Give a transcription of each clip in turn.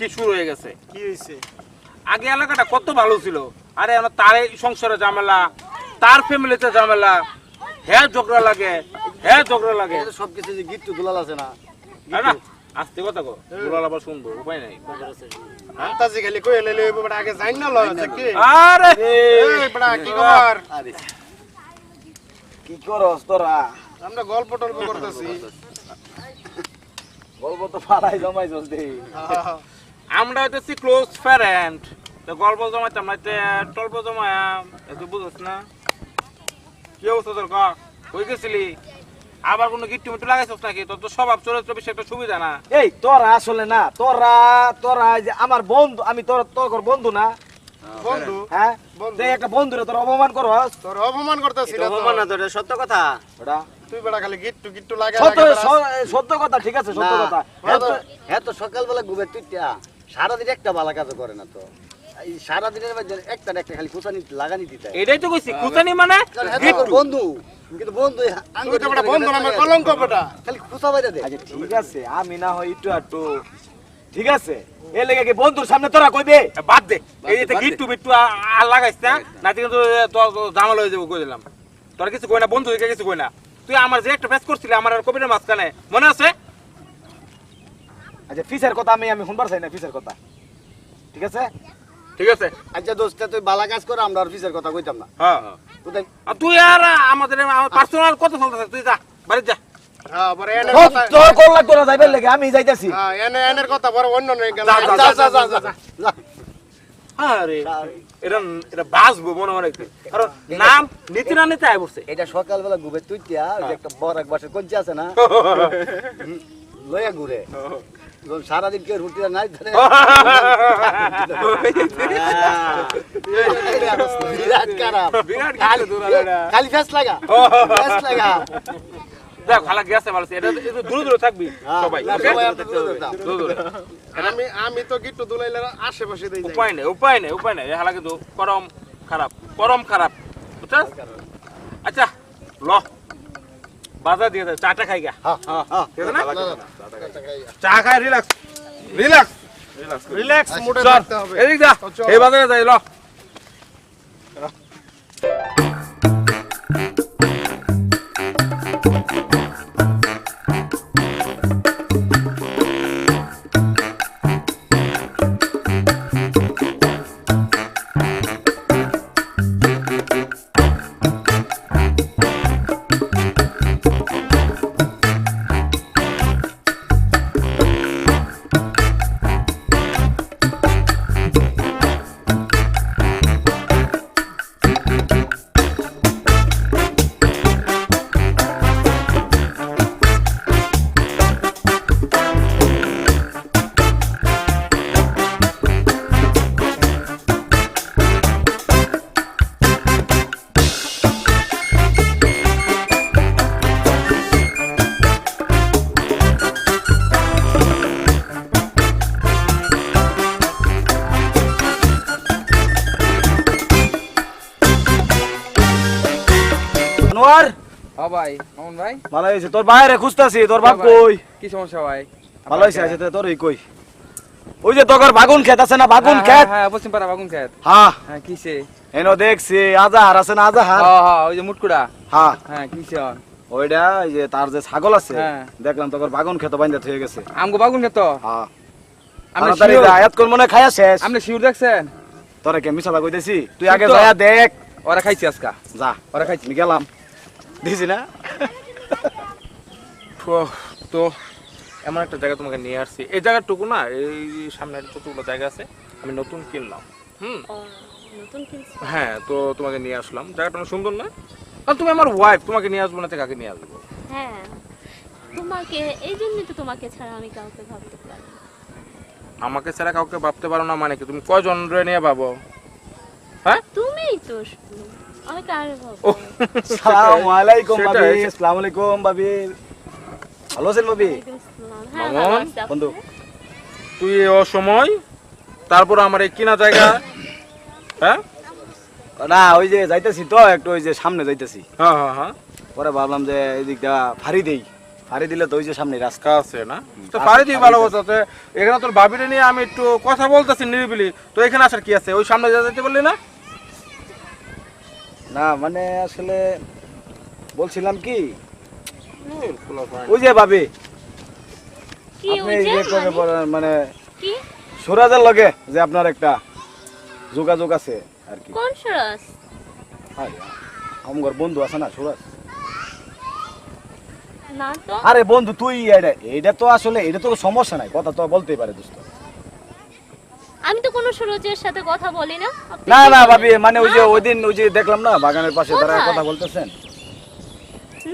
কি শুরু হয়ে গেছে? কি হয়েছে? আগে এলাকাটা কত ভালো ছিল? আরে আমার তার সংসারে ঝামেলা তার ফ্যামিলিতে ঝামেলা হ্যাঁ ঝগড়া লাগে হ্যাঁ ঝগড়া লাগে। সব কিছু যে গিট্টু দুলাল আছে না না আস্তে কথা কো দুলাল আবার শুনব উপায় নাই। তাজি খালি কই এলে লইব বড় আগে না লয় কি? আরে! এই বড় কি খবর আরে। কি করস তোরা? আমরা গল্প টল্প করতেছি। গল্প তো পাড়াই জমাই চলতে আমরা হইতেছি ক্লোজ ফ্রেন্ড তো গল্প জমাইতাম না টল্প জমায়াম তুই বুঝছ না। কি অবস্থা তোর কা কই গেছিলি? আবার কোনো গিট্টু মিট্টু লাগাইছস নাকি? তোর তো স্বভাব চরিত্র বেশি একটা সুবিধা না। এই তোরা আসলে না তোরা তোরা এই যে আমার বন্ধু আমি তোর তোর বন্ধু না? বন্ধু? হ্যাঁ? বন্ধু। তুই একটা বন্ধুরে তোর অপমান করস। তোর অপমান করতেছি না অপমান না তো এটা সত্য কথা। ওটা তুই বড় খালি গিট্টু গিট্টু লাগা সত্য লাগা সত্য কথা ঠিক আছে সত্য কথা। হ্যাঁ তো- হ্যাঁ তো সকালবেলা ঘুমের তুইটা। সারাদিন একটা বালা কাজ করে না তো। এই সারাদিনের মধ্যে একটা একটা খালি কুচানি লাগানি দিতে এটাই তো কইছি কুচানি মানে কারণ হ্যাঁ তো ওর বন্ধু কিন্তু বন্ধু আঙ্গুল বড় বন্ধু আমার কলঙ্ক বড় খালি কুচা বাইরে দে। আচ্ছা ঠিক আছে আমি না হয় একটু একটু ঠিক আছে? এ লেগে কি বন্ধুর সামনে তোরা কইবে? বাদ দে। গিট্টু আর না নাতি কিন্তু ঝামেলা হয়ে যাব কই দিলাম। তোর কিছু কই না বন্ধু কিছু কই না। তুই আমার যে একটা ফেস করছিলি আমার আর কবিরের মাঝখানে মনে আছে? আচ্ছা ফিসের কথা আমি আমি শুনবার চাই না ফিসের কথা। ঠিক আছে? ঠিক আছে। আচ্ছা দোস্ত তুই বালা কাজ করে আমরা আর ফিসের কথা কইতাম না। হ্যাঁ আর তুই আর আমাদের পার্সোনাল কথা চলতেছে তুই যা বাড়ি যা। হ্যাঁ আমি যাইতাছি। হ্যাঁ এনে এনের কথা বড় অন্য নেই আরে এটা এটা মনে। নাম নীতি না নিতে আয় পড়ছে। এটা সকালবেলা ঘুমে তুইটা ওই যে একটা বড় এক বাসের কঞ্চি আছে না? লইয়া ঘুরে। সারাদিন কেউ রুটি নাই ধরে বিরাট খারাপ। বিরাট খালি লাগা। ফেস লাগা। দেখ গেছে ভালো এটা এটা দূরে দূরে থাকবি হ্যাঁ, সবাই আমি আমি তো গিট্টু দুলাইলে আশেপাশে দেই উপায় নেই উপায় নেই উপায় নেই। হালা কিন্তু করম খারাপ করম খারাপ। বুঝছস? আচ্ছা ল। বাজার দিয়ে দে চাটা খাই গা। হ্যাঁ, হ্যাঁ। ঠিক আছে না? চা খাই রিল্যাক্স রিল্যাক্স রিল্যাক্স মুডে চল থাকতে হবে। এদিক যা এই বাজারে যাই ল। ভাই? মামুন ভাই? ভালো হয়েছে। তোর বাইরে খুঁজতাছি। তোর বাপ কই? কি সমস্যা ভাই? ভালো হয়েছে আছে তোর এই কই। ওই যে তোর বাগুন ক্ষেত আছে না? বাগুন হ্যাঁ, ক্ষেত? হ্যাঁ পশ্চিম পাড়া বাগুন খেত হ্যাঁ। হ্যাঁ কিসে এনো দেখছি আজাহার আছে না আজাহার? হ্যাঁ হ্যাঁ ওই যে মুটকুড়া। হ্যাঁ। হ্যাঁ কিসে ওইটা এই যে তার যে ছাগল আছে হ্যাঁ। দেখলাম তোর বাগুন ক্ষেত বাইন্দা হয়ে গেছে। আমগো বাগুন খেত হ্যাঁ। শিওর যা, এত কোন মনে খায়া শেষ। আপনি শিওর দেখছেন? তোরে কে মিশালা কইতেছি? তুই আগে? যায়া দেখ। ওরা খাইছি আজকা। যা ওরা খাইছি। গেলাম। দিছি না তো- এমন একটা জায়গা তোমাকে নিয়ে আসছি। এই জায়গাটুকু না এই সামনে যতগুলো জায়গা আছে আমি নতুন কিনলাম। হুম? হ্যাঁ তো তোমাকে নিয়ে আসলাম। জায়গাটা অনেক সুন্দর না আর তুমি আমার ওয়াইফ তোমাকে নিয়ে আসব না তো কাকে নিয়ে আসব? হ্যাঁ তোমাকে এই জন্যই তো তোমাকে ছাড়া আমি কাউকে ভাবতে পারি আমাকে ছাড়া কাউকে ভাবতে পারো না মানে কি? তুমি কয়জন রে নিয়ে ভাবো? হ্যাঁ? তুমিই তো ভালো আছেন ভাবি। হ্যাঁ মামুন, ভালো আছি, আপনি? বন্ধু। তুই অসময় তারপর আমার এই কিনা জায়গা। হ্যাঁ? না ওই যে যাইতেছি তো একটু ওই যে সামনে যাইতেছি। হ্যাঁ হ্যাঁ হ্যাঁ। পরে ভাবলাম যে এই দিকটা ফাড়ি দেই। ফাড়ি দিলে তো ওই যে সামনে রাস্তা। আছে না? তো পারি দিই ভালো কথা তো এখানে তোর ভাবিরে নিয়ে আমি একটু কথা বলতেছি নিরিবিলি। তো এখানে আসার কি আছে? ওই সামনে যা যেতে বললি না? না মানে আসলে বলছিলাম কি? ওই যে ভাবি। আপনি করে মানে? মানে সুরাজের লগে যে আপনার একটা যোগাযোগ আছে আর কি। কোন সরস আরে, আমার বন্ধু আছে না সুরাজ? আরে বন্ধু তুই এটা এইটা তো আসলে এটা তো সমস্যা নাই কথা তো বলতেই পারে দোস্ত। আমি তো কোনো সুরজের সাথে কথা বলি না। না না ভাবি মানে ওই যে ওই দিন ওই যে দেখলাম না বাগানের পাশে তারা কথা বলতেছেন।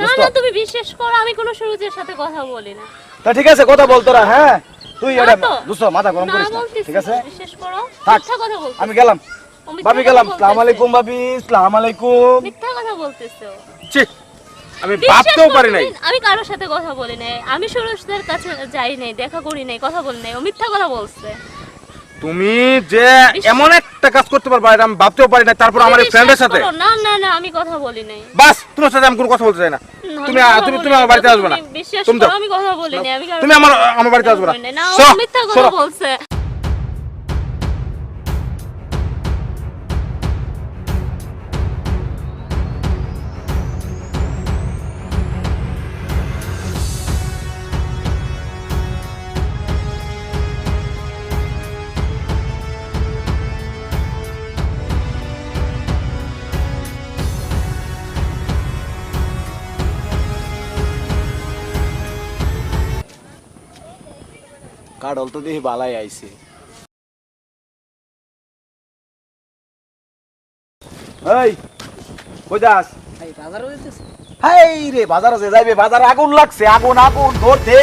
না না তুমি বিশ্বাস করো আমি কোনো সুরজের সাথে কথা বলি না। তা ঠিক আছে কথা বল তোরা হ্যাঁ? তুই এটা। দোস্ত মাথা গরম করিস না ঠিক আছে? বিশ্বাস করো মিথ্যা কথা বলতেছো। আমি গেলাম। ভাবি গেলাম। আলাইকুম ভাবি সালাম আলাইকুম। মিথ্যা কথা বলতেছো। ছি আমি ভাবতেও পারি নাই। আমি কারোর সাথে কথা বলি নাই। আমি সুরজদের কাছে যাই নাই দেখা করি নাই কথা বলি নাই ও মিথ্যা কথা বলছে। তুমি যে এমন একটা কাজ করতে পারবা এটা আমি ভাবতেও পারি না তারপর আমার এই ফ্রেন্ডের সাথে। না না না আমি কথা বলি নাই। বাস তোমার সাথে আমি কোনো কথা বলতে চাই না। তুমি তুমি তুমি আমার বাড়িতে আসবে না। তুমি আমি কথা বলি নাই আমি তুমি আমার আমার বাড়িতে আসবে না। না মিথ্যা কথা বলছে। কাডল তো দেখি বালাই আইছে। এই কই যাস? হাই রে বাজার আছে যাইবে বাজার আগুন লাগছে আগুন আগুন ধরতে।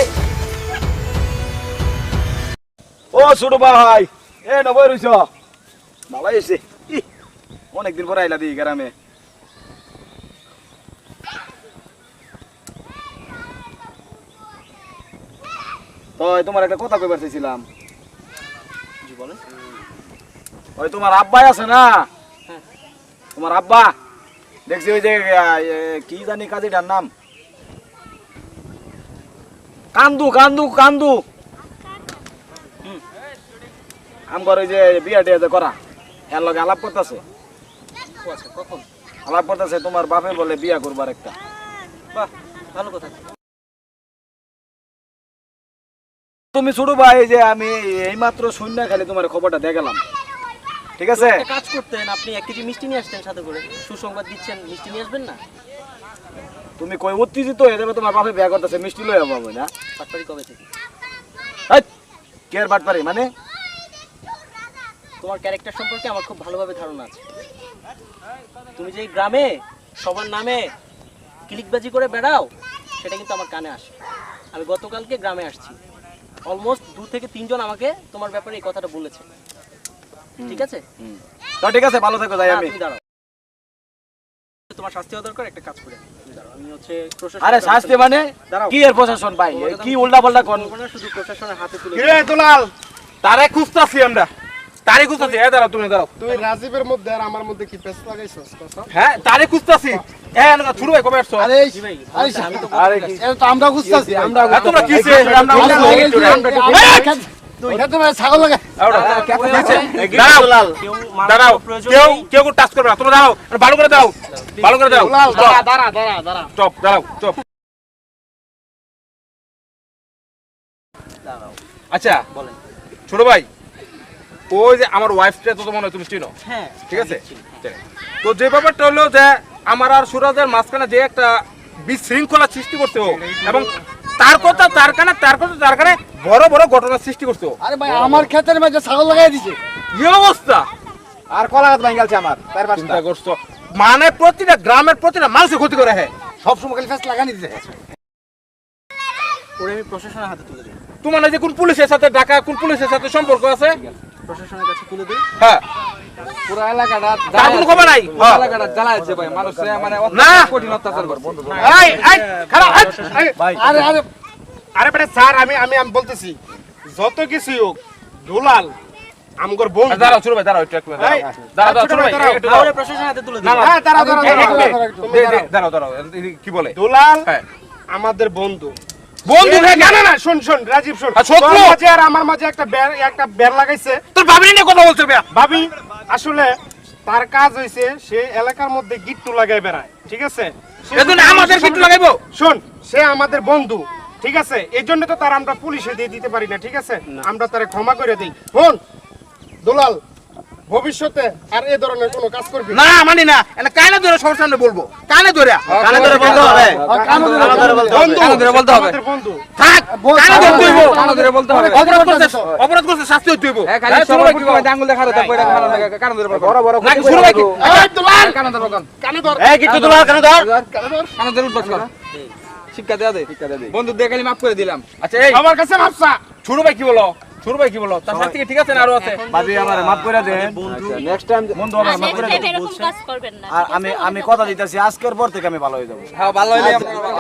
ও ছোট ভাই এ নবই রইছ। ভালো এসে অনেকদিন পরে আইলা দি গ্রামে। তোমার একটা কথা কইবার চাইছিলাম। জি বলেন। ওই তোমার আব্বাই আছে না? তোমার আব্বা? দেখছি ওই যে কি জানি কাজীটার নাম। কান্দু কান্দু কান্দু। আমগর ওই যে বিয়া টিয়া করা এর লগে আলাপ করতেছে। আলাপ করতেছে তোমার বাপে বলে বিয়া করবার একটা। বাহ ভালো কথা। তুমি ছোট ভাই যে আমি এইমাত্র শূন্য খালি তোমার খবরটা দেখালাম। ঠিক আছে? একটা কাজ করতেন আপনি এক কেজি মিষ্টি নিয়ে আসতেন সাথে করে। সুসংবাদ দিচ্ছেন মিষ্টি নিয়ে আসবেন না? তুমি কই উত্তেজিত হয়ে যাবে তোমার বাপে বিয়া করতেছে মিষ্টি লয়ে যাব না? পাটপাড়ি কবে থেকে? হেৎ, কে আর বাটপারি মানে? তোমার ক্যারেক্টার সম্পর্কে আমার খুব ভালোভাবে ধারণা আছে। তুমি যে এই গ্রামে সবার নামে ক্লিকবাজি করে বেড়াও সেটা কিন্তু আমার কানে আসে। আমি গতকালকে গ্রামে আসছি। অলমোস্ট দু থেকে তিনজন আমাকে তোমার ব্যাপারে এই কথাটা বলেছে। ঠিক আছে? তো ঠিক আছে ভালো থাকো যাই আমি। দাঁড়াও। তোমার শাস্তি হওয়া দরকার একটা কাজ করে আমি হচ্ছে প্রশাসনের আরে শাস্তি মানে? কি এর প্রশাসন ভাই? কি উল্টা পাল্টা কোন শুধু প্রশাসনের হাতে তুলে কিরে দুলাল তারে খুঁজতাছি আমরা। তারে খুঁজতাছি। এ দাঁড়াও তুমি দাঁড়াও। তুই রাজীবের মধ্যে আর আমার মধ্যে কি পেছ লাগাইছস হ্যাঁ তারে খুঁজতাছি। ছাগল লাগা। দাঁড়াও কেউ কেউ টাচ করবে না। তোমরা দাঁড়াও ভালো করে দাও ভালো করে দাও। চপ। দাঁড়াও চপ। আচ্ছা বলেন। ছোট ভাই ওই যে আমার ওয়াইফটা তো মনে হয় তুমি চিনো? হ্যাঁ ঠিক আছে? তো যে ব্যাপারটা হলো যে আমার আর সুরাজের মাঝখানে যে একটা বিশৃঙ্খলা সৃষ্টি করতে ও এবং তার কথা তার কানে তার কথা তার কানে বড় বড় ঘটনা সৃষ্টি করতে ও আরে ভাই আমার ক্ষেতের মধ্যে ছাগল লাগাই দিছে। কি অবস্থা? আর কলা কলাগাত ভাঙ্গালছে আমার তার চিন্তা করছ? মানে প্রতিটা গ্রামের প্রতিটা মানুষের ক্ষতি করে হ্যাঁ সব সময় খালি ফেস লাগানি দিছে। ওরে আমি প্রশাসনের হাতে তুলে দিই। তোমার যে কোন পুলিশের সাথে ডাকা কোন পুলিশের সাথে সম্পর্ক আছে প্রশাসনের কাছে তুলে দিই। হ্যাঁ। পুরো এলাকাটা তার কোনো খবর নাই। এলাকাটা জ্বালাইছে ভাই। মানুষ মানে না। কঠিন অত্যাচার করছে এই এই খারাপ আরে আরে। আরে বেটা স্যার আমি আমি আমি বলতেছি যত কিছু হোক দুলাল আমগর বন্ধু দাঁড়াও ছোট ভাই দাঁড়াও একটু একটু দাঁড়াও। ভাই। একটু হাতে তুলে হ্যাঁ দাঁড়াও দাঁড়াও দাঁড়াও, দাঁড়াও, দাঁড়াও, কি বলে? দুলাল হ্যাঁ। আমাদের বন্ধু। বন্ধু হয়ে না? শোন শোন রাজীব শোন। আর মাঝে আর আমার মাঝে একটা বের একটা বের লাগাইছে। তোর ভাবি নিয়ে কথা বলছে ভাবি আসলে তার কাজ হইছে সে এলাকার মধ্যে গিট্টু লাগাই বেড়ায় ঠিক আছে? আমাদের গিট্টু লাগাইবো? শোন সে আমাদের বন্ধু ঠিক আছে? এই জন্য তো তার আমরা পুলিশে দিয়ে দিতে পারি না ঠিক আছে? আমরা তারে ক্ষমা করে দিই। হন দুলাল ভবিষ্যতে আর এ ধরনের কোনো কাজ করবি? না মানি না। এটা কানে ধরে বলব। কানে ধরে। কানে ধরে বলতে হবে। কানে ধরে বলতে কানে ধরে বলতে হবে। বন্ধু। থাক কানে ধরে তুইব কানে ধরে বলতে হবে। অপরাধ করছে অপরাধ করছে শাস্তি তুইব এ, খালি সবাই কি কয়, আঙ্গুল দেখা মারা লাগে কানে ধরে বড় বড় নাকি শুরু ভাই কি এই দুলাল কানে ধরে কানে ধর। এই কিট্টু দুলাল কানে ধর। কানে ধরে উঠবাস কর। শিক্ষা দেয়া দে। শিক্ষা দেয়া দে। বন্ধু দিয়ে খালি মাফ করে দিলাম। আচ্ছা এই। আমার কাছে ভাবসা ছোট ভাই কি বলো? ছোট ভাই কি বলো? তার সাথে কি ঠিক আছে না আরও আছে? বাজি আমার মাফ করে দেন। নেক্সট টাইম বন্ধু আমার মাফ করে দেন। এরকম কাজ করবেন না। আর আমি আমি কথা দিতেছি আজকের পর থেকে আমি ভালো হয়ে যাব। হ্যাঁ ভালো হইলে আপনারা ভালো